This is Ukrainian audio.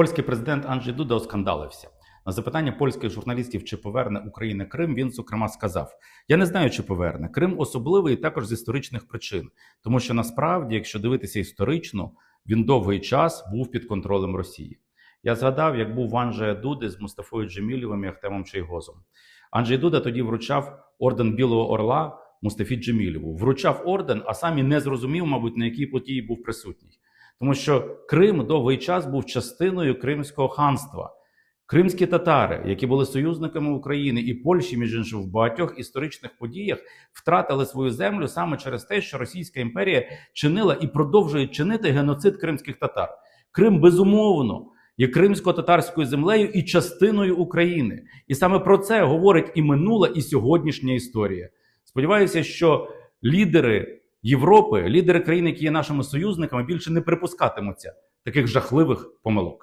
Польський президент Анджей Дуда оскандалився. На запитання польських журналістів, чи поверне Україна Крим, він зокрема сказав: Я не знаю, чи поверне Крим особливий також з історичних причин, тому що насправді, якщо дивитися історично, він довгий час був під контролем Росії. Я згадав, як був в Анджея Дуди з Мустафою Джемілєвим і Ахтемом Чайгозом. Анджей Дуда тоді вручав орден Білого Орла Мустафі Джемілєву. Вручав орден, а сам і не зрозумів, мабуть, на якій події був присутній. Тому що Крим довгий час був частиною Кримського ханства. Кримські татари, які були союзниками України і Польщі, між іншим, в багатьох історичних подіях втратили свою землю саме через те, що Російська імперія чинила і продовжує чинити геноцид кримських татар. Крим безумовно є кримсько-татарською землею і частиною України. І саме про це говорить і минула, і сьогоднішня історія. Сподіваюся, що лідери Європи, лідери країн, які є нашими союзниками, більше не припускатимуться таких жахливих помилок.